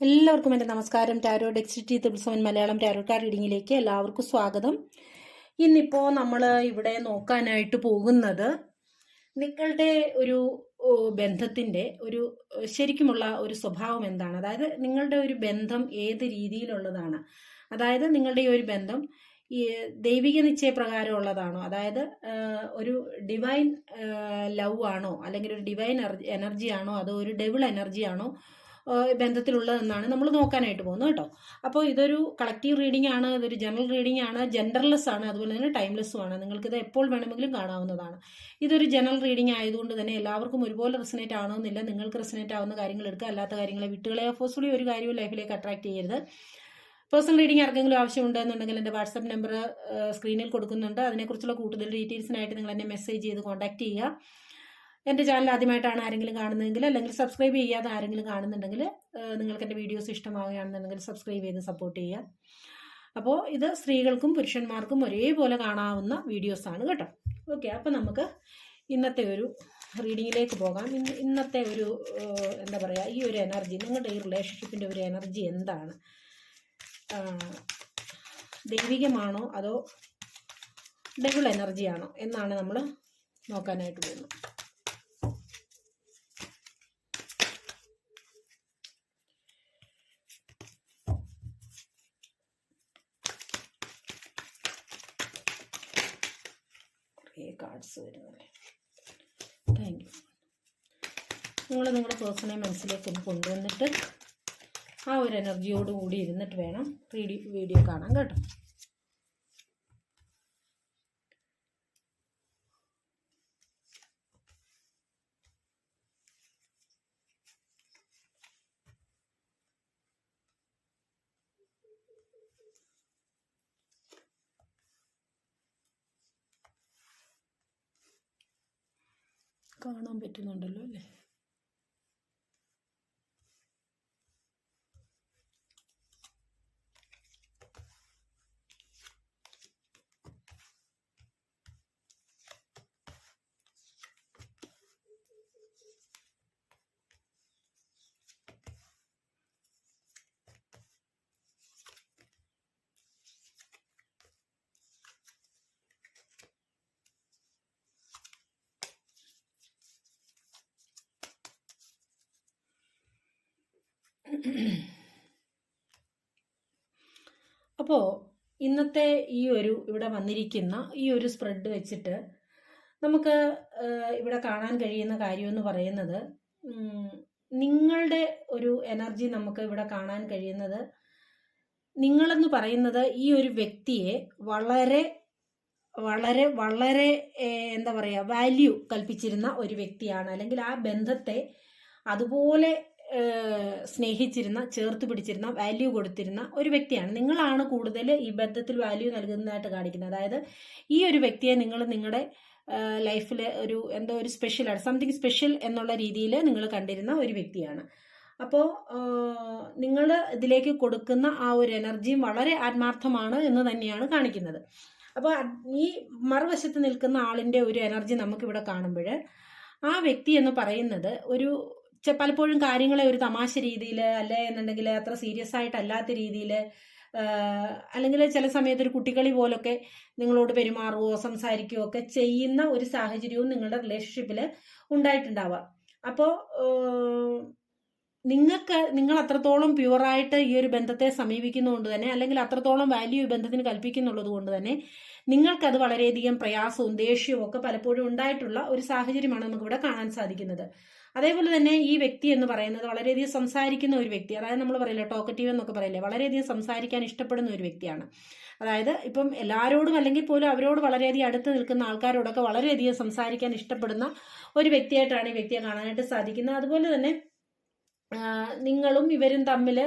എല്ലാവർക്കും എന്റെ നമസ്കാരം. Tarot dexity triple seven Malayalam tarot card റീഡിങ്ങിലേക്ക് എല്ലാവർക്കും സ്വാഗതം. ഇന്നിപ്പോൾ നമ്മൾ ഇവിടെ നോക്കാനായിട്ട് പോകുന്നത് നിങ്ങളുടെ ഒരു ബന്ധത്തിന്റെ ഒരു ശരിക്കുമുള്ള ഒരു സ്വഭാവം എന്താണ്? അതായത് നിങ്ങളുടെ ഒരു ബന്ധം ഏത് രീതിയിലുള്ളതാണ്? അതായത് നിങ്ങളുടെ ഈ ഒരു ബന്ധം ഈ ദൈവിക നിശ്ചയപ്രകാരമുള്ളതാണോ അതായത് ഒരു ഡിവൈൻ ലവ് ആണോ? അല്ലെങ്കിൽ ഒരു ഡിവൈൻ എനർജി ആണോ? അതോ ഒരു ഡെവിൾ എനർജി ആണോ? ബന്ധത്തിലുള്ളതെന്നാണ് നമ്മൾ നോക്കാനായിട്ട് പോകുന്നത് കേട്ടോ. അപ്പോൾ ഇതൊരു കളക്റ്റീവ് റീഡിംഗ് ആണ് ഇതൊരു ജനറൽ റീഡിംഗ് ആണ് ജെൻഡർലെസ് ആണ് അതുപോലെ തന്നെ ടൈംലെസ്സും ആണ്. നിങ്ങൾക്കിത് എപ്പോൾ വേണമെങ്കിലും കാണാവുന്നതാണ്. ഇതൊരു ജനറൽ റീഡിംഗ് ആയതുകൊണ്ട് തന്നെ എല്ലാവർക്കും ഒരുപോലെ റെസനേറ്റ് ആവണമെന്നില്ല. നിങ്ങൾക്ക് റെസനേറ്റ് ആവുന്ന കാര്യങ്ങൾ എടുക്കുക അല്ലാത്ത കാര്യങ്ങളെ വിട്ടുകളെ ഫോഴ്സ്ഫുള്ളി ഒരു കാര്യവും ലൈഫിലേക്ക് അട്രാക്ട് ചെയ്യരുത്. പേഴ്സണൽ റീഡിംഗ് ആർക്കെങ്കിലും ആവശ്യമുണ്ടെന്നുണ്ടെങ്കിൽ എന്റെ വാട്സപ്പ് നമ്പർ സ്ക്രീനിൽ കൊടുക്കുന്നുണ്ട്. അതിനെക്കുറിച്ചുള്ള കൂടുതൽ ഡീറ്റെയിൽസിനായിട്ട് നിങ്ങൾ എന്നെ മെസ്സേജ് ചെയ്ത് കോൺടാക്ട് ചെയ്യുക. എന്റെ ചാനൽ ആദ്യമായിട്ടാണ് ആരെങ്കിലും കാണുന്നതെങ്കിൽ അല്ലെങ്കിൽ സബ്സ്ക്രൈബ് ചെയ്യാതെ ആരെങ്കിലും കാണുന്നുണ്ടെങ്കിൽ നിങ്ങൾക്ക് എന്റെ വീഡിയോസ് ഇഷ്ടമാവുകയാണെന്നുണ്ടെങ്കിൽ സബ്സ്ക്രൈബ് ചെയ്ത് സപ്പോർട്ട് ചെയ്യുക. അപ്പോൾ ഇത് സ്ത്രീകൾക്കും പുരുഷന്മാർക്കും ഒരേപോലെ കാണാവുന്ന വീഡിയോസാണ് കേട്ടോ. ഓക്കെ അപ്പോൾ നമുക്ക് ഇന്നത്തെ ഒരു റീഡിങ്ങിലേക്ക് പോകാം. ഇന്ന് ഇന്നത്തെ ഒരു എന്താ പറയുക ഈ ഒരു എനർജി നിങ്ങളുടെ ഈ റിലേഷൻഷിപ്പിന്റെ ഒരു എനർജി എന്താണ്? ദൈവികമാണോ അതോ ഡബിൾ എനർജിയാണോ എന്നാണ് നമ്മൾ നോക്കാനായിട്ട് പോകുന്നത്. കുറേ കാർഡ്സ് വരുന്നല്ലേ താങ്ക് യു നിങ്ങൾ നിങ്ങളുടെ പേഴ്സണെ മനസ്സിലേക്ക് ഒന്ന് കൊണ്ടുവന്നിട്ട് ആ ഒരു എനർജിയോടുകൂടി ഇരുന്നിട്ട് വേണം റീഡി വീഡിയോ കാണാൻ കേട്ടോ. കാണാൻ പറ്റുന്നുണ്ടല്ലോ അല്ലേ? അപ്പോൾ ഇന്നത്തെ ഈ ഒരു ഇവിടെ വന്നിരിക്കുന്ന ഈ ഒരു സ്പ്രെഡ് വെച്ചിട്ട് നമുക്ക് ഇവിടെ കാണാൻ കഴിയുന്ന കാര്യം എന്ന് പറയുന്നത് നിങ്ങളുടെ ഒരു എനർജി നമുക്ക് ഇവിടെ കാണാൻ കഴിയുന്നത് നിങ്ങളെന്ന് പറയുന്നത് ഈ ഒരു വ്യക്തിയെ വളരെ വളരെ വളരെ എന്താ പറയുക വാല്യൂ കൽപ്പിച്ചിരുന്ന ഒരു വ്യക്തിയാണ്. അല്ലെങ്കിൽ ആ ബന്ധത്തെ അതുപോലെ സ്നേഹിച്ചിരുന്ന ചേർത്ത് പിടിച്ചിരുന്ന വാല്യൂ കൊടുത്തിരുന്ന ഒരു വ്യക്തിയാണ്. നിങ്ങളാണ് കൂടുതൽ ഈ ബന്ധത്തിൽ വാല്യൂ നൽകുന്നതായിട്ട് കാണിക്കുന്നത്. അതായത് ഈ ഒരു വ്യക്തിയെ നിങ്ങൾ നിങ്ങളുടെ ലൈഫിൽ ഒരു എന്തോ ഒരു സ്പെഷ്യലാണ് സംതിങ് സ്പെഷ്യൽ എന്നുള്ള രീതിയിൽ നിങ്ങൾ കണ്ടിരുന്ന ഒരു വ്യക്തിയാണ്. അപ്പോൾ നിങ്ങൾ ഇതിലേക്ക് കൊടുക്കുന്ന ആ ഒരു എനർജിയും വളരെ ആത്മാർത്ഥമാണ് എന്ന് തന്നെയാണ് കാണിക്കുന്നത്. അപ്പോൾ ഈ മറുവശത്ത് നിൽക്കുന്ന ആളിന്റെ ഒരു എനർജി നമുക്കിവിടെ കാണുമ്പോൾ ആ വ്യക്തി എന്ന് പറയുന്നത് ഒരു പലപ്പോഴും കാര്യങ്ങളെ ഒരു തമാശ രീതിയിൽ അല്ലെ എന്നുണ്ടെങ്കിൽ അത്ര സീരിയസ് ആയിട്ടല്ലാത്ത രീതിയിൽ അല്ലെങ്കിൽ ചില സമയത്ത് ഒരു കുട്ടികളി പോലൊക്കെ നിങ്ങളോട് പെരുമാറുകയോ സംസാരിക്കുകയോ ഒക്കെ ചെയ്യുന്ന ഒരു സാഹചര്യവും നിങ്ങളുടെ റിലേഷൻഷിപ്പിൽ ഉണ്ടായിട്ടുണ്ടാവാം. അപ്പോൾ നിങ്ങൾക്ക് നിങ്ങൾ അത്രത്തോളം പ്യുവറായിട്ട് ഈ ഒരു ബന്ധത്തെ സമീപിക്കുന്നതുകൊണ്ട് തന്നെ അല്ലെങ്കിൽ അത്രത്തോളം വാല്യൂ ഈ ബന്ധത്തിന് കൽപ്പിക്കുന്നുള്ളത് കൊണ്ട് തന്നെ നിങ്ങൾക്കത് വളരെയധികം പ്രയാസവും ദേഷ്യവും ഒക്കെ പലപ്പോഴും ഉണ്ടായിട്ടുള്ള ഒരു സാഹചര്യമാണ് നമുക്കിവിടെ കാണാൻ സാധിക്കുന്നത്. അതേപോലെ തന്നെ ഈ വ്യക്തി എന്ന് പറയുന്നത് വളരെയധികം സംസാരിക്കുന്ന ഒരു വ്യക്തി അതായത് നമ്മൾ പറയില്ല ടോക്കറ്റീവ് എന്നൊക്കെ പറയില്ലേ വളരെയധികം സംസാരിക്കാൻ ഇഷ്ടപ്പെടുന്ന ഒരു വ്യക്തിയാണ്. അതായത് ഇപ്പം എല്ലാവരോടും അല്ലെങ്കിൽ പോലും അവരോട് വളരെയധികം അടുത്ത് നിൽക്കുന്ന ആൾക്കാരോടൊക്കെ വളരെയധികം സംസാരിക്കാൻ ഇഷ്ടപ്പെടുന്ന ഒരു വ്യക്തിയായിട്ടാണ് ഈ വ്യക്തിയെ കാണാനായിട്ട് സാധിക്കുന്നത്. അതുപോലെ തന്നെ നിങ്ങളും ഇവരും തമ്മിൽ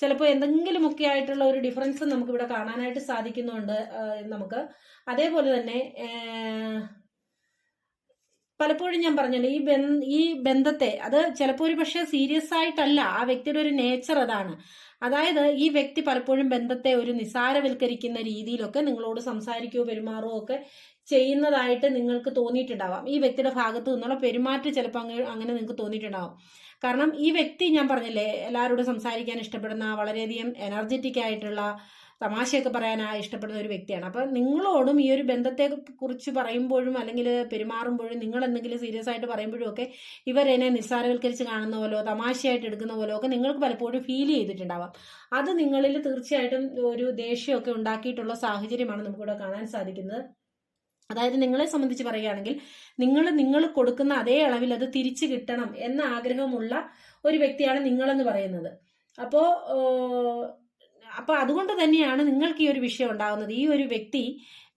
ചിലപ്പോൾ എന്തെങ്കിലുമൊക്കെ ആയിട്ടുള്ള ഒരു ഡിഫറൻസ് നമുക്ക് ഇവിടെ കാണാനായിട്ട് സാധിക്കുന്നുണ്ട് നമുക്ക്. അതേപോലെ തന്നെ പലപ്പോഴും ഞാൻ പറഞ്ഞല്ലോ ഈ ബന്ധ ഈ ബന്ധത്തെ അത് ചിലപ്പോൾ ഒരു പക്ഷേ സീരിയസ് ആയിട്ടല്ല ആ വ്യക്തിയുടെ ഒരു നേച്ചർ അതാണ്. അതായത് ഈ വ്യക്തി പലപ്പോഴും ബന്ധത്തെ ഒരു നിസാരവൽക്കരിക്കുന്ന രീതിയിലൊക്കെ നിങ്ങളോട് സംസാരിക്കുകയോ പെരുമാറുകയോ ഒക്കെ ചെയ്യുന്നതായിട്ട് നിങ്ങൾക്ക് തോന്നിയിട്ടുണ്ടാവാം. ഈ വ്യക്തിയുടെ ഭാഗത്തു നിന്നുള്ള പെരുമാറ്റം ചിലപ്പോൾ അങ്ങ് അങ്ങനെ നിങ്ങൾക്ക് തോന്നിയിട്ടുണ്ടാവാം. കാരണം ഈ വ്യക്തി ഞാൻ പറഞ്ഞില്ലേ എല്ലാവരോടും സംസാരിക്കാൻ ഇഷ്ടപ്പെടുന്ന വളരെയധികം എനർജറ്റിക് ആയിട്ടുള്ള തമാശയൊക്കെ പറയാൻ ഇഷ്ടപ്പെടുന്ന ഒരു വ്യക്തിയാണ്. അപ്പം നിങ്ങളോടും ഈ ഒരു ബന്ധത്തെ കുറിച്ച് പറയുമ്പോഴും അല്ലെങ്കിൽ പെരുമാറുമ്പോഴും നിങ്ങൾ എന്തെങ്കിലും സീരിയസ് ആയിട്ട് പറയുമ്പോഴും ഒക്കെ ഇവരെന്നെ നിസ്സാരവൽക്കരിച്ച് കാണുന്ന പോലോ തമാശയായിട്ട് എടുക്കുന്ന പോലോ ഒക്കെ നിങ്ങൾക്ക് പലപ്പോഴും ഫീൽ ചെയ്തിട്ടുണ്ടാവാം. അത് നിങ്ങളിൽ തീർച്ചയായിട്ടും ഒരു ദേഷ്യമൊക്കെ ഉണ്ടാക്കിയിട്ടുള്ള സാഹചര്യമാണ് നമുക്കിവിടെ കാണാൻ സാധിക്കുന്നത്. അതായത് നിങ്ങളെ സംബന്ധിച്ച് പറയുകയാണെങ്കിൽ നിങ്ങൾ നിങ്ങൾ കൊടുക്കുന്ന അതേ അളവിൽ അത് തിരിച്ചു കിട്ടണം എന്ന ആഗ്രഹമുള്ള ഒരു വ്യക്തിയാണ് നിങ്ങളെന്ന് പറയുന്നത്. അപ്പോൾ അപ്പോൾ അതുകൊണ്ട് തന്നെയാണ് നിങ്ങൾക്ക് ഈ ഒരു വിഷയം ഉണ്ടാകുന്നത്. ഈ ഒരു വ്യക്തി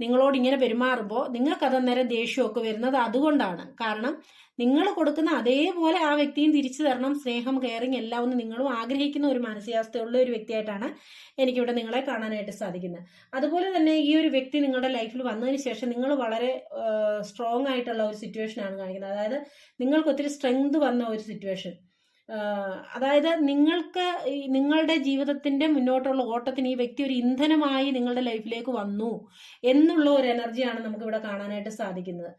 നിങ്ങളോട് ഇങ്ങനെ പെരുമാറുമ്പോൾ നിങ്ങൾക്ക് അതന്നേരം ദേഷ്യമൊക്കെ വരുന്നത് അതുകൊണ്ടാണ്. കാരണം നിങ്ങൾ കൊടുക്കുന്ന അതേപോലെ ആ വ്യക്തിയും തിരിച്ചു തരണം സ്നേഹം കെയറിങ് എല്ലാം ഒന്ന് നിങ്ങളും ആഗ്രഹിക്കുന്ന ഒരു മാനസികാവസ്ഥയുള്ള ഒരു വ്യക്തിയായിട്ടാണ് എനിക്കിവിടെ നിങ്ങളെ കാണാനായിട്ട് സാധിക്കുന്നത്. അതുപോലെ തന്നെ ഈ ഒരു വ്യക്തി നിങ്ങളുടെ ലൈഫിൽ വന്നതിന് ശേഷം നിങ്ങൾ വളരെ സ്ട്രോങ് ആയിട്ടുള്ള ഒരു സിറ്റുവേഷനാണ് കാണിക്കുന്നത്. അതായത് നിങ്ങൾക്ക് ഒത്തിരി സ്ട്രെങ്ത് വന്ന ഒരു സിറ്റുവേഷൻ അതായത് നിങ്ങൾക്ക് നിങ്ങളുടെ ജീവിതത്തിന്റെ മുന്നോട്ടുള്ള ഓട്ടത്തിന് ഈ വ്യക്തി ഒരു ഇന്ധനമായി നിങ്ങളുടെ ലൈഫിലേക്ക് വന്നു എന്നുള്ള ഒരു എനർജിയാണ് നമുക്ക് ഇവിടെ കാണാനായിട്ട് സാധിക്കുന്നത്.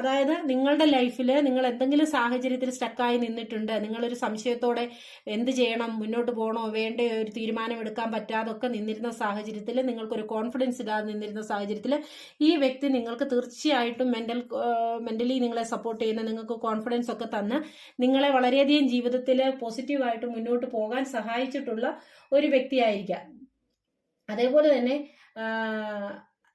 അതായത് നിങ്ങളുടെ ലൈഫിൽ നിങ്ങൾ എന്തെങ്കിലും സാഹചര്യത്തിൽ സ്റ്റക്കായി നിന്നിട്ടുണ്ട് നിങ്ങളൊരു സംശയത്തോടെ എന്ത് ചെയ്യണം മുന്നോട്ട് പോകണോ വേണ്ടേ ഒരു തീരുമാനം എടുക്കാൻ പറ്റാതൊക്കെ നിന്നിരുന്ന സാഹചര്യത്തിൽ നിങ്ങൾക്കൊരു കോൺഫിഡൻസ് ഇല്ലാതെ നിന്നിരുന്ന സാഹചര്യത്തിൽ ഈ വ്യക്തി നിങ്ങൾക്ക് തീർച്ചയായിട്ടും മെന്റൽ മെന്റലി നിങ്ങളെ സപ്പോർട്ട് ചെയ്യുന്ന നിങ്ങൾക്ക് കോൺഫിഡൻസ് ഒക്കെ തന്ന് നിങ്ങളെ വളരെയധികം ജീവിതത്തിൽ പോസിറ്റീവായിട്ട് മുന്നോട്ട് പോകാൻ സഹായിച്ചിട്ടുള്ള ഒരു വ്യക്തിയായിരിക്കാം. അതേപോലെ തന്നെ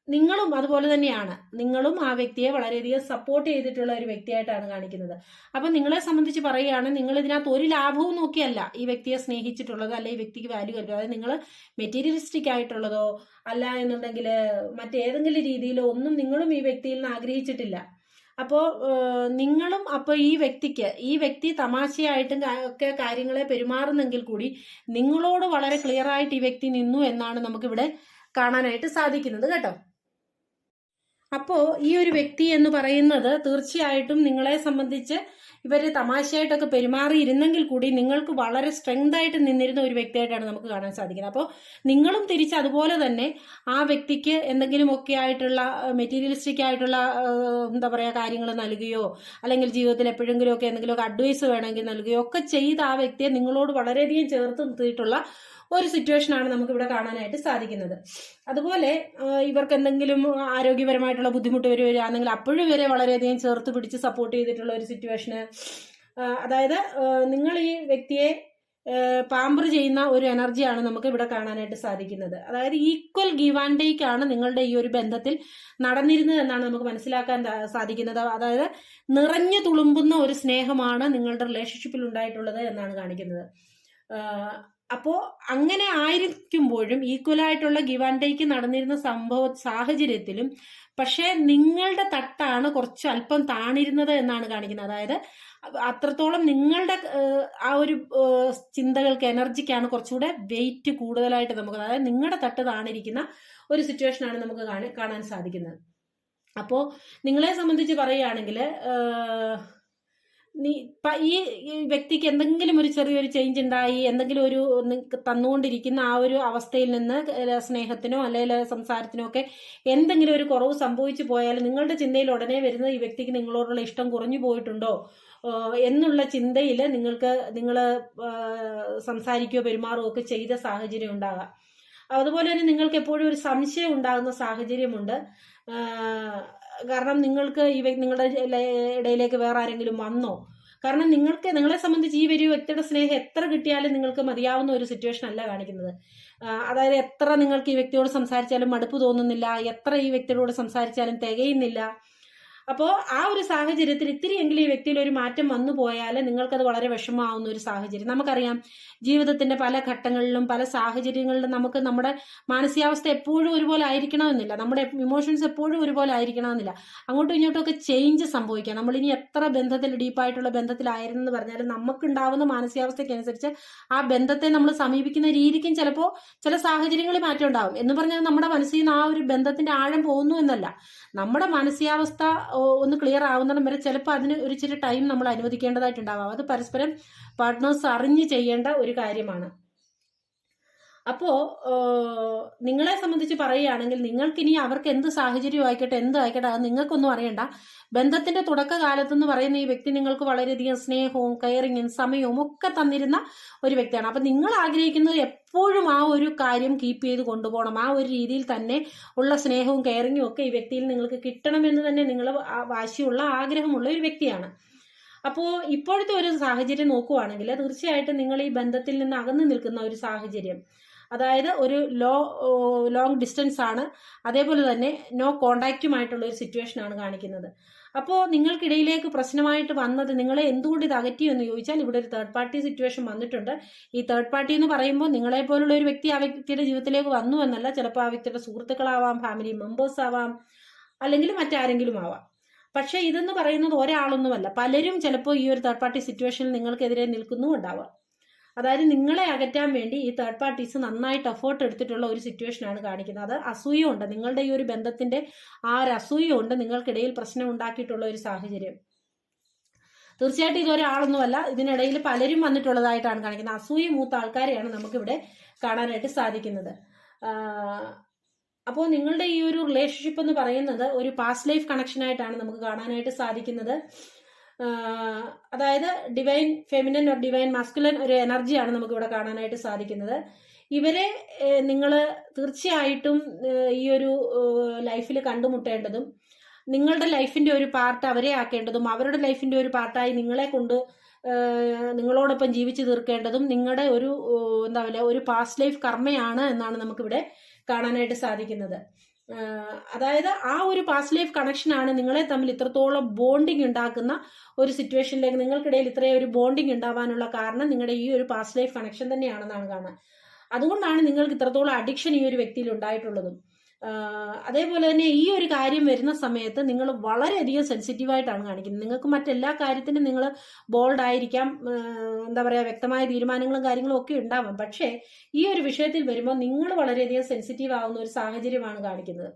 നിങ്ങളും അതുപോലെ തന്നെയാണ്. നിങ്ങളും ആ വ്യക്തിയെ വളരെയധികം സപ്പോർട്ട് ചെയ്തിട്ടുള്ള ഒരു വ്യക്തിയായിട്ടാണ് കാണിക്കുന്നത്. അപ്പം നിങ്ങളെ സംബന്ധിച്ച് പറയുകയാണ് നിങ്ങൾ ഇതിനകത്ത് ഒരു ലാഭവും നോക്കിയല്ല. ഈ വ്യക്തിയെ സ്നേഹിച്ചിട്ടുള്ളത് അല്ലെ ഈ വ്യക്തിക്ക് വാല്യൂ കരുതുക അതായത് നിങ്ങൾ മെറ്റീരിയലിസ്റ്റിക് ആയിട്ടുള്ളതോ അല്ല എന്നുണ്ടെങ്കിൽ മറ്റേതെങ്കിലും രീതിയിലോ ഒന്നും നിങ്ങളും ഈ വ്യക്തിയിൽ നിന്ന് ആഗ്രഹിച്ചിട്ടില്ല. അപ്പോൾ നിങ്ങളും അപ്പോൾ ഈ വ്യക്തിക്ക് ഈ വ്യക്തി തമാശയായിട്ടും ഒക്കെ കാര്യങ്ങളെ പെരുമാറുന്നെങ്കിൽ കൂടി നിങ്ങളോട് വളരെ ക്ലിയർ ആയിട്ട് ഈ വ്യക്തി നിന്നു എന്നാണ് നമുക്കിവിടെ കാണാനായിട്ട് സാധിക്കുന്നത്. കേട്ടോ? അപ്പോൾ ഈ ഒരു വ്യക്തി എന്ന് പറയുന്നത് തീർച്ചയായിട്ടും നിങ്ങളെ സംബന്ധിച്ച് ഇവർ തമാശയായിട്ടൊക്കെ പെരുമാറിയിരുന്നെങ്കിൽ കൂടി നിങ്ങൾക്ക് വളരെ സ്ട്രെങ്ത് ആയിട്ട് നിന്നിരുന്ന ഒരു വ്യക്തിയായിട്ടാണ് നമുക്ക് കാണാൻ സാധിക്കുന്നത്. അപ്പോൾ നിങ്ങളും തിരിച്ച് അതുപോലെ തന്നെ ആ വ്യക്തിക്ക് എന്തെങ്കിലുമൊക്കെ ആയിട്ടുള്ള മെറ്റീരിയലിസ്റ്റിക് ആയിട്ടുള്ള എന്താ പറയുക കാര്യങ്ങൾ നൽകുകയോ അല്ലെങ്കിൽ ജീവിതത്തിൽ എപ്പോഴെങ്കിലും ഒക്കെ എന്തെങ്കിലുമൊക്കെ അഡ്വൈസ് വേണമെങ്കിൽ നൽകുകയോ ഒക്കെ ചെയ്ത് ആ വ്യക്തിയെ നിങ്ങളോട് വളരെയധികം ചേർത്ത് നിർത്തിയിട്ടുള്ള ഒരു സിറ്റുവേഷനാണ് നമുക്ക് ഇവിടെ കാണാനായിട്ട് സാധിക്കുന്നത്. അതുപോലെ ഇവർക്ക് എന്തെങ്കിലും ആരോഗ്യപരമായിട്ടുള്ള ബുദ്ധിമുട്ട് വരികയാണെങ്കിൽ അപ്പോഴും ഇവരെ വളരെയധികം ചേർത്ത് പിടിച്ച് സപ്പോർട്ട് ചെയ്തിട്ടുള്ള ഒരു സിറ്റുവേഷന് അതായത് നിങ്ങൾ ഈ വ്യക്തിയെ പാമ്പർ ചെയ്യുന്ന ഒരു എനർജിയാണ് നമുക്ക് ഇവിടെ കാണാനായിട്ട് സാധിക്കുന്നത്. അതായത് ഈക്വൽ ഗീവ് ആൻഡ് ടേക്ക് ആണ് നിങ്ങളുടെ ഈ ഒരു ബന്ധത്തിൽ നടന്നിരുന്നത് എന്നാണ് നമുക്ക് മനസ്സിലാക്കാൻ സാധിക്കുന്നത്. അതായത് നിറഞ്ഞു തുളുമ്പുന്ന ഒരു സ്നേഹമാണ് നിങ്ങളുടെ റിലേഷൻഷിപ്പിൽ ഉണ്ടായിട്ടുള്ളത് എന്നാണ് കാണിക്കുന്നത്. അപ്പോൾ അങ്ങനെ ആയിരിക്കുമ്പോഴും ഈക്വലായിട്ടുള്ള ഗിവ് ആൻഡ് ടേക്ക് നടന്നിരുന്ന സംഭവ സാഹചര്യത്തിലും പക്ഷേ നിങ്ങളുടെ തട്ടാണ് കുറച്ച് അല്പം താണിരുന്നത് എന്നാണ് കാണിക്കുന്നത്. അതായത് അത്രത്തോളം നിങ്ങളുടെ ആ ഒരു ചിന്തകൾക്ക് എനർജിക്കാണ് കുറച്ചുകൂടെ വെയിറ്റ് കൂടുതലായിട്ട് നമുക്ക് അതായത് നിങ്ങളുടെ തട്ട് താണിരിക്കുന്ന ഒരു സിറ്റുവേഷൻ ആണ് നമുക്ക് കാണാൻ സാധിക്കുന്നത്. അപ്പോ നിങ്ങളെ സംബന്ധിച്ച് പറയുകയാണെങ്കിൽ നീ ഈ വ്യക്തിക്ക് എന്തെങ്കിലും ഒരു ചെറിയൊരു ചേഞ്ച് ഉണ്ടായി എന്തെങ്കിലും ഒരു തന്നുകൊണ്ടിരിക്കുന്ന ആ ഒരു അവസ്ഥയിൽ നിന്ന് സ്നേഹത്തിനോ അല്ലെങ്കിൽ സംസാരത്തിനോ ഒക്കെ എന്തെങ്കിലും ഒരു കുറവ് സംഭവിച്ചു പോയാൽ നിങ്ങളുടെ ചിന്തയിൽ ഉടനെ വരുന്നത് ഈ വ്യക്തിക്ക് നിങ്ങളോടുള്ള ഇഷ്ടം കുറഞ്ഞു പോയിട്ടുണ്ടോ? എന്നുള്ള ചിന്തയിൽ നിങ്ങൾക്ക് നിങ്ങൾ സംസാരിക്കുകയോ പെരുമാറുകയോ ഒക്കെ ചെയ്ത സാഹചര്യം ഉണ്ടാകാം. അതുപോലെ തന്നെ നിങ്ങൾക്ക് എപ്പോഴും ഒരു സംശയം ഉണ്ടാകുന്ന സാഹചര്യമുണ്ട്. കാരണം നിങ്ങൾക്ക് ഈ നിങ്ങളുടെ ഇടയിലേക്ക് വേറെ ആരെങ്കിലും വന്നോ? കാരണം നിങ്ങൾക്ക് നിങ്ങളെ സംബന്ധിച്ച് ഈ ഒരു വ്യക്തിയുടെ സ്നേഹം എത്ര കിട്ടിയാലും നിങ്ങൾക്ക് മതിയാവുന്ന ഒരു സിറ്റുവേഷൻ അല്ല കാണിക്കുന്നത്. അതായത് എത്ര നിങ്ങൾക്ക് ഈ വ്യക്തിയോട് സംസാരിച്ചാലും മടുപ്പ് തോന്നുന്നില്ല എത്ര ഈ വ്യക്തിയോട് സംസാരിച്ചാലും തികയുന്നില്ല. അപ്പോൾ ആ ഒരു സാഹചര്യത്തിൽ ഇത്തിരിയെങ്കിലും ഈ വ്യക്തിയിൽ ഒരു മാറ്റം വന്നു പോയാൽ നിങ്ങൾക്കത് വളരെ വിഷമമാവുന്ന ഒരു സാഹചര്യം. നമുക്കറിയാം ജീവിതത്തിന്റെ പല ഘട്ടങ്ങളിലും പല സാഹചര്യങ്ങളിലും നമുക്ക് നമ്മുടെ മാനസികാവസ്ഥ എപ്പോഴും ഒരുപോലെ ആയിരിക്കണമെന്നില്ല. നമ്മുടെ ഇമോഷൻസ് എപ്പോഴും ഒരുപോലെ ആയിരിക്കണമെന്നില്ല. അങ്ങോട്ടും ഇങ്ങോട്ടും ഒക്കെ ചേഞ്ച് സംഭവിക്കാം. നമ്മൾ ഇനി എത്ര ബന്ധത്തിൽ ഡീപ്പായിട്ടുള്ള ബന്ധത്തിലായിരുന്നു എന്ന് പറഞ്ഞാലും നമുക്കുണ്ടാവുന്ന മാനസികാവസ്ഥയ്ക്കനുസരിച്ച് ആ ബന്ധത്തെ നമ്മൾ സമീപിക്കുന്ന രീതിക്കും ചിലപ്പോൾ ചില സാഹചര്യങ്ങളിൽ മാറ്റം ഉണ്ടാവും എന്ന് പറഞ്ഞാൽ നമ്മുടെ മനസ്സിൽ നിന്ന് ആ ഒരു ബന്ധത്തിന്റെ ആഴം പോകുന്നു എന്നല്ല. നമ്മുടെ മാനസികാവസ്ഥ ഒന്ന് ക്ലിയർ ആവുന്നിടം വരെ ചിലപ്പോൾ അതിന് ഒരു ഇച്ചിരി ടൈം നമ്മൾ അനുവദിക്കേണ്ടതായിട്ടുണ്ടാവാം. അത് പരസ്പരം പാർട്ട്നേഴ്സ് അറിഞ്ഞ് ചെയ്യേണ്ട ഒരു കാര്യമാണ്. അപ്പോ നിങ്ങളെ സംബന്ധിച്ച് പറയുകയാണെങ്കിൽ നിങ്ങൾക്ക് ഇനി അവർക്ക് എന്ത് സാഹചര്യം ആയിക്കോട്ടെ എന്ത് ആയിക്കോട്ടെ അത് നിങ്ങൾക്കൊന്നും അറിയണ്ട. ബന്ധത്തിന്റെ തുടക്കകാലത്ത് എന്ന് പറയുന്ന ഈ വ്യക്തി നിങ്ങൾക്ക് വളരെയധികം സ്നേഹവും കെയറിങ്ങും സമയവും ഒക്കെ തന്നിരുന്ന ഒരു വ്യക്തിയാണ്. അപ്പൊ നിങ്ങൾ ആഗ്രഹിക്കുന്നത് എപ്പോഴും ആ ഒരു കാര്യം കീപ്പ് ചെയ്ത് കൊണ്ടുപോകണം. ആ ഒരു രീതിയിൽ തന്നെ ഉള്ള സ്നേഹവും കെയറിങ്ങും ഒക്കെ ഈ വ്യക്തിയിൽ നിങ്ങൾക്ക് കിട്ടണമെന്ന് തന്നെ നിങ്ങൾ വാശിയുള്ള ആഗ്രഹമുള്ള ഒരു വ്യക്തിയാണ്. അപ്പോൾ ഇപ്പോഴത്തെ ഒരു സാഹചര്യം നോക്കുവാണെങ്കിൽ തീർച്ചയായിട്ടും നിങ്ങൾ ഈ ബന്ധത്തിൽ നിന്ന് അകന്നു നിൽക്കുന്ന ഒരു സാഹചര്യം. അതായത് ഒരു ലോ ലോങ് ഡിസ്റ്റൻസ് ആണ്. അതേപോലെ തന്നെ നോ കോണ്ടാക്റ്റുമായിട്ടുള്ള ഒരു സിറ്റുവേഷൻ ആണ് കാണിക്കുന്നത്. അപ്പോൾ നിങ്ങൾക്കിടയിലേക്ക് പ്രശ്നമായിട്ട് വന്നത് നിങ്ങളെ എന്തുകൊണ്ട് ഇത് അകറ്റി എന്ന് ചോദിച്ചാൽ ഇവിടെ ഒരു തേർഡ് പാർട്ടി സിറ്റുവേഷൻ വന്നിട്ടുണ്ട്. ഈ തേർഡ് പാർട്ടി എന്ന് പറയുമ്പോൾ നിങ്ങളെ പോലുള്ള ഒരു വ്യക്തി ആ വ്യക്തിയുടെ ജീവിതത്തിലേക്ക് വന്നു എന്നല്ല ചിലപ്പോൾ ആ വ്യക്തിയുടെ സുഹൃത്തുക്കളാവാം ഫാമിലി മെമ്പേഴ്സ് ആവാം അല്ലെങ്കിൽ മറ്റാരെങ്കിലും ആവാം. പക്ഷേ ഇതെന്ന് പറയുന്നത് ഒരാളൊന്നുമല്ല പലരും ചിലപ്പോൾ ഈ ഒരു തേർഡ് പാർട്ടി സിറ്റുവേഷനിൽ നിങ്ങൾക്കെതിരെ നിൽക്കുന്നു ഉണ്ടാവാം അതായത് നിങ്ങളെ അകറ്റാൻ വേണ്ടി ഈ തേർഡ് പാർട്ടീസ് നന്നായിട്ട് എഫേർട്ട് എടുത്തിട്ടുള്ള ഒരു സിറ്റുവേഷനാണ് കാണിക്കുന്നത്. അത് അസൂയുണ്ട്. നിങ്ങളുടെ ഈ ഒരു ബന്ധത്തിന്റെ ആ ഒരു അസൂയുണ്ട്. നിങ്ങൾക്കിടയിൽ പ്രശ്നം ഉണ്ടാക്കിയിട്ടുള്ള ഒരു സാഹചര്യം. തീർച്ചയായിട്ടും ഇതൊരാളൊന്നുമല്ല ഇതിനിടയിൽ പലരും വന്നിട്ടുള്ളതായിട്ടാണ് കാണിക്കുന്നത്. അസൂയ മൂത്ത ആൾക്കാരെയാണ് നമുക്കിവിടെ കാണാനായിട്ട് സാധിക്കുന്നത്. അപ്പോൾ നിങ്ങളുടെ ഈ ഒരു റിലേഷൻഷിപ്പ് എന്ന് പറയുന്നത് ഒരു പാസ്റ്റ് ലൈഫ് കണക്ഷനായിട്ടാണ് നമുക്ക് കാണാനായിട്ട് സാധിക്കുന്നത്. അതായത് divine feminine or divine masculine ഒരു എനർജിയാണ് നമുക്ക് ഇവിടെ കാണാനായിട്ട് സാധിക്കുന്നത്. ഇവരെ നിങ്ങൾ തീർച്ചയായിട്ടും ഈ ഒരു ലൈഫിൽ കണ്ടുമുട്ടേണ്ടതും നിങ്ങളുടെ ലൈഫിന്റെ ഒരു പാർട്ട് അവരെ ആക്കേണ്ടതും അവരുടെ ലൈഫിന്റെ ഒരു പാർട്ടായി നിങ്ങളെ കൊണ്ട് നിങ്ങളോടൊപ്പം ജീവിച്ചു തീർക്കേണ്ടതും നിങ്ങളുടെ ഒരു എന്താ പറയുക ഒരു പാസ്റ്റ് ലൈഫ് കർമ്മയാണ് എന്നാണ് നമുക്കിവിടെ കാണാനായിട്ട് സാധിക്കുന്നത്. അതായത് ആ ഒരു പാസ്റ്റ് ലൈഫ് കണക്ഷനാണ് നിങ്ങളെ തമ്മിൽ ഇത്രത്തോളം ബോണ്ടിങ് ഉണ്ടാക്കുന്ന ഒരു സിറ്റുവേഷനിലേക്ക് നിങ്ങൾക്കിടയിൽ ഇത്രയും ഒരു ബോണ്ടിങ് ഉണ്ടാവാനുള്ള കാരണം നിങ്ങളുടെ ഈ ഒരു പാസ്റ്റ് ലൈഫ് കണക്ഷൻ തന്നെയാണെന്നാണ് കാണുന്നത് അതുകൊണ്ടാണ് നിങ്ങൾക്ക് ഇത്രത്തോളം അഡിക്ഷൻ ഈ ഒരു വ്യക്തിയിൽ ഉണ്ടായിട്ടുള്ളതും. അതേപോലെ തന്നെ ഈ ഒരു കാര്യം വരുന്ന സമയത്ത് നിങ്ങൾ വളരെയധികം സെൻസിറ്റീവായിട്ടാണ് കാണിക്കുന്നത്. നിങ്ങൾക്ക് മറ്റെല്ലാ കാര്യത്തിനും നിങ്ങൾ ബോൾഡ് ആയിരിക്കാം. എന്താ പറയുക വ്യക്തമായ തീരുമാനങ്ങളും കാര്യങ്ങളും ഒക്കെ ഉണ്ടാവാം. പക്ഷേ ഈ ഒരു വിഷയത്തിൽ വരുമ്പോൾ നിങ്ങൾ വളരെയധികം സെൻസിറ്റീവ് ആവുന്ന ഒരു സാഹചര്യമാണ് കാണിക്കുന്നത്.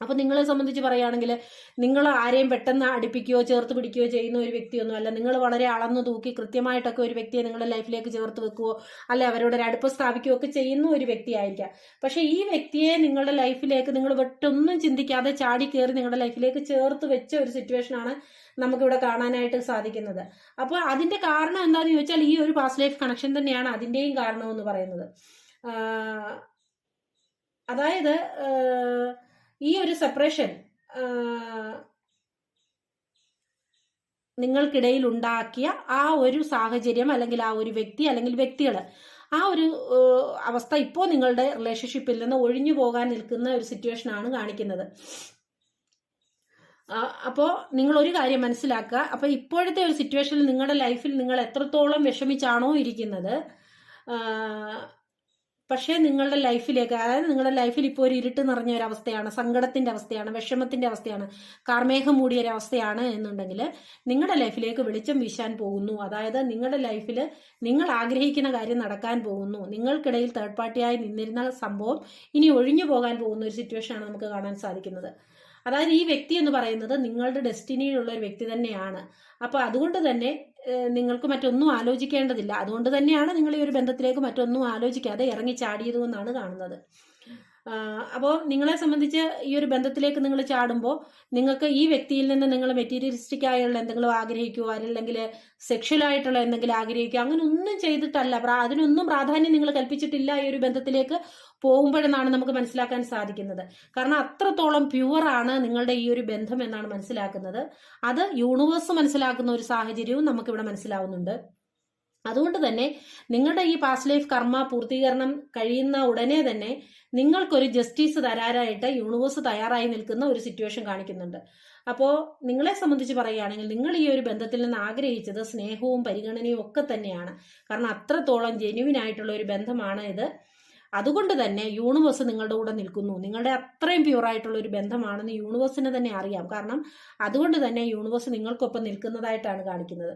അപ്പൊ നിങ്ങളെ സംബന്ധിച്ച് പറയുകയാണെങ്കിൽ നിങ്ങൾ ആരെയും പെട്ടെന്ന് അടുപ്പിക്കുകയോ ചേർത്ത് പിടിക്കുകയോ ചെയ്യുന്ന ഒരു വ്യക്തിയൊന്നും അല്ല. നിങ്ങൾ വളരെ അളന്നു തൂക്കി കൃത്യമായിട്ടൊക്കെ ഒരു വ്യക്തിയെ നിങ്ങളുടെ ലൈഫിലേക്ക് ചേർത്ത് വെക്കുവോ അല്ലെ അവരോട് ഒരു അടുപ്പം സ്ഥാപിക്കുകയോ ഒക്കെ ചെയ്യുന്ന ഒരു വ്യക്തിയായിരിക്കാം പക്ഷെ ഈ വ്യക്തിയെ നിങ്ങളുടെ ലൈഫിലേക്ക് നിങ്ങൾ വെട്ടൊന്നും ചിന്തിക്കാതെ ചാടി കയറി നിങ്ങളുടെ ലൈഫിലേക്ക് ചേർത്ത് വെച്ച ഒരു സിറ്റുവേഷനാണ് നമുക്കിവിടെ കാണാനായിട്ട് സാധിക്കുന്നത്. അപ്പോൾ അതിന്റെ കാരണം എന്താണെന്ന് ചോദിച്ചാൽ ഈ ഒരു പാസ്റ്റ് ലൈഫ് കണക്ഷൻ തന്നെയാണ് അതിന്റെയും കാരണമെന്ന് പറയുന്നത്. ആഹ് അതായത് ഈ ഒരു സെപ്പറേഷൻ നിങ്ങൾക്കിടയിൽ ഉണ്ടാക്കിയ ആ ഒരു സാഹചര്യം അല്ലെങ്കിൽ ആ ഒരു വ്യക്തി അല്ലെങ്കിൽ വ്യക്തികൾ ആ ഒരു അവസ്ഥ ഇപ്പോൾ നിങ്ങളുടെ റിലേഷൻഷിപ്പിൽ നിന്ന് ഒഴിഞ്ഞു പോകാൻ നിൽക്കുന്ന ഒരു സിറ്റുവേഷൻ ആണ് കാണിക്കുന്നത്. അപ്പോൾ നിങ്ങൾ ഒരു കാര്യം മനസ്സിലാക്കുക. അപ്പോൾ ഇപ്പോഴത്തെ ഒരു സിറ്റുവേഷനിൽ നിങ്ങളുടെ ലൈഫിൽ നിങ്ങൾ എത്രത്തോളം വിഷമിച്ചാണോ ഇരിക്കുന്നത്? പക്ഷേ നിങ്ങളുടെ ലൈഫിലേക്ക് അതായത് നിങ്ങളുടെ ലൈഫിൽ ഇപ്പോൾ ഒരു ഇരുട്ട് നിറഞ്ഞ ഒരു അവസ്ഥയാണ് സങ്കടത്തിന്റെ അവസ്ഥയാണ് വിഷമത്തിന്റെ അവസ്ഥയാണ് കാർമേഘം മൂടിയ ഒരു അവസ്ഥയാണ് എന്നുണ്ടെങ്കിൽ നിങ്ങളുടെ ലൈഫിലേക്ക് വെളിച്ചം വീശാൻ പോകുന്നു. അതായത് നിങ്ങളുടെ ലൈഫിൽ നിങ്ങൾ ആഗ്രഹിക്കുന്ന കാര്യം നടക്കാൻ പോകുന്നു. നിങ്ങൾക്കിടയിൽ തേർഡ് പാർട്ടിയായി നിന്നിരുന്ന സംഭവം ഇനി ഒഴിഞ്ഞു പോകാൻ പോകുന്ന ഒരു സിറ്റുവേഷനാണ് നമുക്ക് കാണാൻ സാധിക്കുന്നത്. അതായത് ഈ വ്യക്തി എന്ന് പറയുന്നത് നിങ്ങളുടെ ഡെസ്റ്റിനിയിലുള്ള ഒരു വ്യക്തി തന്നെയാണ്. അപ്പൊ അതുകൊണ്ട് തന്നെ നിങ്ങൾക്ക് മറ്റൊന്നും ആലോചിക്കേണ്ടതില്ല. അതുകൊണ്ട് തന്നെയാണ് നിങ്ങൾ ഈ ഒരു ബന്ധത്തിലേക്ക് മറ്റൊന്നും ആലോചിക്കാതെ ഇറങ്ങി ചാടിയത് എന്നാണ് കാണുന്നത്. അപ്പോൾ നിങ്ങളെ സംബന്ധിച്ച് ഈ ഒരു ബന്ധത്തിലേക്ക് നിങ്ങൾ ചാടുമ്പോൾ നിങ്ങൾക്ക് ഈ വ്യക്തിയിൽ നിന്ന് നിങ്ങൾ മെറ്റീരിയലിസ്റ്റിക് ആയുള്ള എന്തെങ്കിലും ആഗ്രഹിക്കുക അല്ലെങ്കിൽ സെക്ഷൽ ആയിട്ടുള്ള എന്തെങ്കിലും ആഗ്രഹിക്കുക അങ്ങനെ ഒന്നും ചെയ്തിട്ടല്ല. അതിനൊന്നും പ്രാധാന്യം നിങ്ങൾ കൽപ്പിച്ചിട്ടില്ല ഈ ഒരു ബന്ധത്തിലേക്ക് പോകുമ്പോഴെന്നാണ് നമുക്ക് മനസ്സിലാക്കാൻ സാധിക്കുന്നത്. കാരണം അത്രത്തോളം പ്യുവറാണ് നിങ്ങളുടെ ഈ ഒരു ബന്ധം എന്നാണ് മനസ്സിലാക്കുന്നത്. അത് യൂണിവേഴ്സ് മനസ്സിലാക്കുന്ന ഒരു സാഹചര്യവും നമുക്കിവിടെ മനസ്സിലാവുന്നുണ്ട്. അതുകൊണ്ട് തന്നെ നിങ്ങളുടെ ഈ പാസ്റ്റ് ലൈഫ് കർമ്മ പൂർത്തീകരണം കഴിയുന്ന ഉടനെ തന്നെ നിങ്ങൾക്കൊരു ജസ്റ്റിസ് തരാനായിട്ട് യൂണിവേഴ്സ് തയ്യാറായി നിൽക്കുന്ന ഒരു സിറ്റുവേഷൻ കാണിക്കുന്നുണ്ട്. അപ്പോൾ നിങ്ങളെ സംബന്ധിച്ച് പറയുകയാണെങ്കിൽ നിങ്ങൾ ഈ ഒരു ബന്ധത്തിൽ നിന്ന് ആഗ്രഹിച്ചത് സ്നേഹവും പരിഗണനയും ഒക്കെ തന്നെയാണ്. കാരണം അത്രത്തോളം ജെന്യുവിൻ ആയിട്ടുള്ള ഒരു ബന്ധമാണ് ഇത്. അതുകൊണ്ട് തന്നെ യൂണിവേഴ്സ് നിങ്ങളുടെ കൂടെ നിൽക്കുന്നു. നിങ്ങളുടെ അത്രയും പ്യൂർ ആയിട്ടുള്ള ഒരു ബന്ധമാണെന്ന് യൂണിവേഴ്സിന് തന്നെ അറിയാം. കാരണം അതുകൊണ്ട് തന്നെ യൂണിവേഴ്സ് നിങ്ങൾക്കൊപ്പം നിൽക്കുന്നതായിട്ടാണ് കാണിക്കുന്നത്.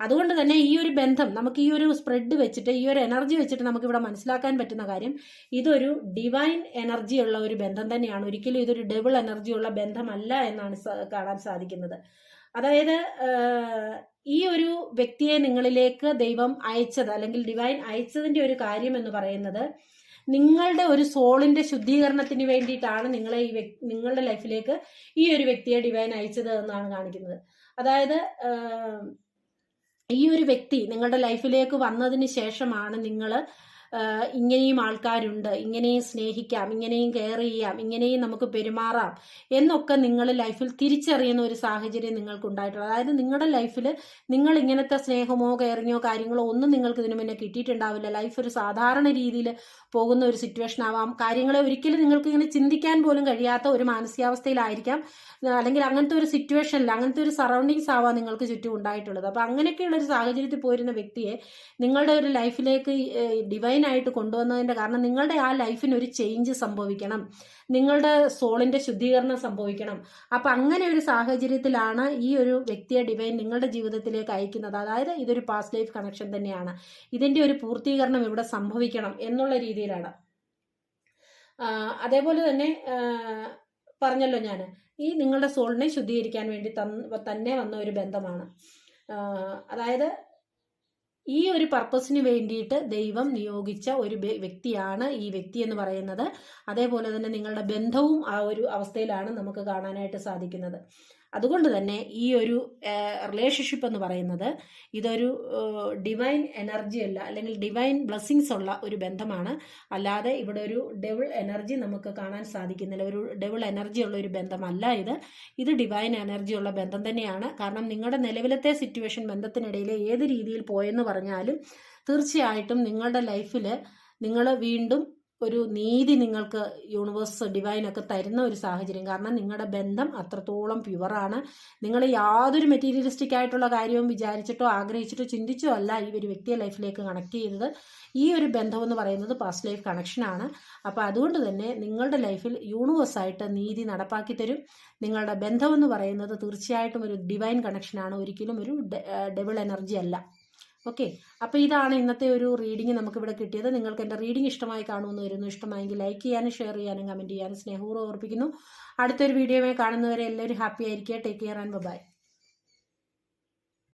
അതുകൊണ്ട് തന്നെ ഈ ഒരു ബന്ധം നമുക്ക് ഈ ഒരു സ്പ്രെഡ് വെച്ചിട്ട് ഈ ഒരു എനർജി വെച്ചിട്ട് നമുക്ക് ഇവിടെ മനസ്സിലാക്കാൻ പറ്റുന്ന കാര്യം ഇതൊരു ഡിവൈൻ എനർജി ഉള്ള ഒരു ബന്ധം തന്നെയാണ്. ഒരിക്കലും ഇതൊരു ഡബിൾ എനർജി ഉള്ള ബന്ധമല്ല എന്നാണ് കാണാൻ സാധിക്കുന്നത്. അതായത് ഈ ഒരു വ്യക്തിയെ നിങ്ങളിലേക്ക് ദൈവം അയച്ചത് അല്ലെങ്കിൽ ഡിവൈൻ അയച്ചതിന്റെ ഒരു കാര്യം എന്ന് പറയുന്നത് നിങ്ങളുടെ ഒരു സോളിന്റെ ശുദ്ധീകരണത്തിന് വേണ്ടിയിട്ടാണ് നിങ്ങളെ ഈ നിങ്ങളുടെ ലൈഫിലേക്ക് ഈ ഒരു വ്യക്തിയെ ഡിവൈൻ അയച്ചത് എന്നാണ് കാണിക്കുന്നത്. അതായത് ഈ ഒരു വ്യക്തി നിങ്ങളുടെ ലൈഫിലേക്ക് വന്നതിന് ശേഷമാണ് നിങ്ങൾ ഇങ്ങനെയും ആൾക്കാരുണ്ട് ഇങ്ങനെയും സ്നേഹിക്കാം ഇങ്ങനെയും കെയർ ചെയ്യാം ഇങ്ങനെയും നമുക്ക് പെരുമാറാം എന്നൊക്കെ നിങ്ങൾ ലൈഫിൽ തിരിച്ചറിയുന്ന ഒരു സാഹചര്യം നിങ്ങൾക്ക് ഉണ്ടായിട്ടുള്ളത് അതായത് നിങ്ങളുടെ ലൈഫിൽ നിങ്ങൾ ഇങ്ങനത്തെ സ്നേഹമോ കെയറിങ്ങോ കാര്യങ്ങളോ ഒന്നും നിങ്ങൾക്ക് ഇതിനു മുന്നേ കിട്ടിയിട്ടുണ്ടാവില്ല. ലൈഫ് ഒരു സാധാരണ രീതിയിൽ പോകുന്ന ഒരു സിറ്റുവേഷൻ ആവാം. കാര്യങ്ങളെ ഒരിക്കലും നിങ്ങൾക്ക് ഇങ്ങനെ ചിന്തിക്കാൻ പോലും കഴിയാത്ത ഒരു മാനസികാവസ്ഥയിലായിരിക്കാം. അല്ലെങ്കിൽ അങ്ങനത്തെ ഒരു സിറ്റുവേഷനിൽ അങ്ങനത്തെ ഒരു സറൗണ്ടിങ്സ് ആവാം നിങ്ങൾക്ക് ചുറ്റും ഉണ്ടായിട്ടുള്ളത്. അപ്പോൾ അങ്ങനെയൊക്കെയുള്ള ഒരു സാഹചര്യത്തിൽ പോയിരുന്ന വ്യക്തിയെ നിങ്ങളുടെ ഒരു ലൈഫിലേക്ക് ഡിവൈൻ ആയിട്ട് കൊണ്ടുവന്നതിന്റെ കാരണം നിങ്ങളുടെ ആ ലൈഫിന് ഒരു ചേഞ്ച് സംഭവിക്കണം. നിങ്ങളുടെ സോളിന്റെ ശുദ്ധീകരണം സംഭവിക്കണം. അപ്പം അങ്ങനെ ഒരു സാഹചര്യത്തിലാണ് ഈ ഒരു വ്യക്തിയെ ഡിവൈൻ നിങ്ങളുടെ ജീവിതത്തിലേക്ക് അയക്കുന്നത്. അതായത് ഇതൊരു പാസ്റ്റ് ലൈഫ് കണക്ഷൻ തന്നെയാണ്. ഇതിന്റെ ഒരു പൂർത്തീകരണം ഇവിടെ സംഭവിക്കണം എന്നുള്ള രീതിയിലാണ്. അതേപോലെ തന്നെ പറഞ്ഞല്ലോ ഞാൻ ഈ നിങ്ങളുടെ സോളിനെ ശുദ്ധീകരിക്കാൻ വേണ്ടി തന്നെ വന്ന ഒരു ബന്ധമാണ്. അതായത് ഈ ഒരു പർപ്പസിന് വേണ്ടിയിട്ട് ദൈവം നിയോഗിച്ച ഒരു വ്യക്തിയാണ് ഈ വ്യക്തി എന്ന് പറയുന്നത്. അതേപോലെ തന്നെ നിങ്ങളുടെ ബന്ധവും ആ ഒരു അവസ്ഥയിലാണ് നമുക്ക് കാണാനായിട്ട് സാധിക്കുന്നത്. അതുകൊണ്ട് തന്നെ ഈ ഒരു റിലേഷൻഷിപ്പ് എന്ന് പറയുന്നത് ഇതൊരു ഡിവൈൻ എനർജി അല്ല അല്ലെങ്കിൽ ഡിവൈൻ ബ്ലെസ്സിങ്സ് ഉള്ള ഒരു ബന്ധമാണ്. അല്ലാതെ ഇവിടെ ഒരു ഡെവിൾ എനർജി നമുക്ക് കാണാൻ സാധിക്കുന്നില്ല. ഒരു ഡെവിൾ എനർജി ഉള്ള ഒരു ബന്ധമല്ല ഇത്. ഇത് ഡിവൈൻ എനർജി ഉള്ള ബന്ധം തന്നെയാണ്. കാരണം നിങ്ങളുടെ നിലവിലത്തെ സിറ്റുവേഷൻ ബന്ധത്തിനിടയിൽ ഏത് രീതിയിൽ പോയെന്ന് പറഞ്ഞാലും തീർച്ചയായിട്ടും നിങ്ങളുടെ ലൈഫിൽ നിങ്ങൾ വീണ്ടും ഒരു നീതി നിങ്ങൾക്ക് യൂണിവേഴ്സ് ഡിവൈൻ ഒക്കെ തരുന്ന ഒരു സാഹചര്യം. കാരണം നിങ്ങളുടെ ബന്ധം അത്രത്തോളം പ്യുവറാണ് നിങ്ങൾ യാതൊരു മെറ്റീരിയലിസ്റ്റിക് ആയിട്ടുള്ള കാര്യവും വിചാരിച്ചിട്ടോ ആഗ്രഹിച്ചിട്ടോ ചിന്തിച്ചോ അല്ല ഈ ഒരു വ്യക്തിയെ ലൈഫിലേക്ക് കണക്ട് ചെയ്തത്. ഈ ഒരു ബന്ധം എന്ന് പറയുന്നത് പാസ്റ്റ് ലൈഫ് കണക്ഷനാണ് അപ്പോൾ അതുകൊണ്ട് തന്നെ നിങ്ങളുടെ ലൈഫിൽ യൂണിവേഴ്സായിട്ട് നീതി നടപ്പാക്കി തരും. നിങ്ങളുടെ ബന്ധം എന്ന് പറയുന്നത് തീർച്ചയായിട്ടും ഒരു ഡിവൈൻ കണക്ഷനാണ് ഒരിക്കലും ഒരു ഡെബിൾ എനർജി അല്ല. ഓക്കെ. അപ്പോൾ ഇതാണ് ഇന്നത്തെ ഒരു റീഡിംഗ് നമുക്കിവിടെ കിട്ടിയത്. നിങ്ങൾക്ക് എന്റെ റീഡിംഗ് ഇഷ്ടമായി കാണുമെന്ന് വരുന്നു. ഇഷ്ടമായെങ്കിൽ ലൈക്ക് ചെയ്യാനും ഷെയർ ചെയ്യാനും കമന്റ് ചെയ്യാനും സ്നേഹപൂർവം ഓർപ്പിക്കുന്നു. അടുത്തൊരു വീഡിയോയുമായി കാണുന്നവരെ എല്ലാവരും ഹാപ്പി ആയിരിക്കുക. Take care and by